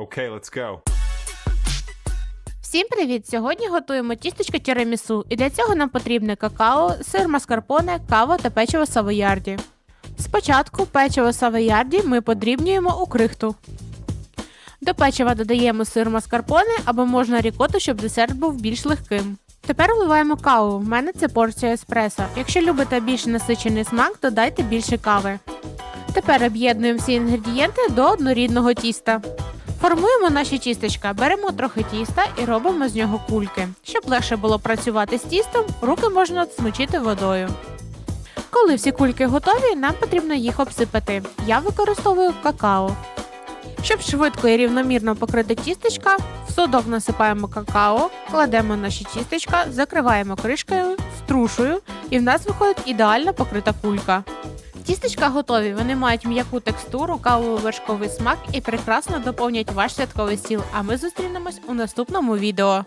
Okay, let's go. Всім привіт! Сьогодні готуємо тістечко тірамісу, і для цього нам потрібне какао, сир маскарпоне, кава та печиво савоярді. Спочатку печиво савоярді ми подрібнюємо у крихту. До печива додаємо сир маскарпоне або можна рікоту, щоб десерт був більш легким. Тепер вливаємо каву. В мене це порція еспресо. Якщо любите більш насичений смак, додайте більше кави. Тепер об'єднуємо всі інгредієнти до однорідного тіста. Формуємо наші тістечка, беремо трохи тіста і робимо з нього кульки. Щоб легше було працювати з тістом, руки можна змочити водою. Коли всі кульки готові, нам потрібно їх обсипати. Я використовую какао. Щоб швидко і рівномірно покрити тістечка, в судок насипаємо какао, кладемо наші тістечка, закриваємо кришкою, струшую, і в нас виходить ідеально покрита кулька. Тістечка готові, вони мають м'яку текстуру, кавово-вершковий смак і прекрасно доповнять ваш святковий стіл. А ми зустрінемось у наступному відео.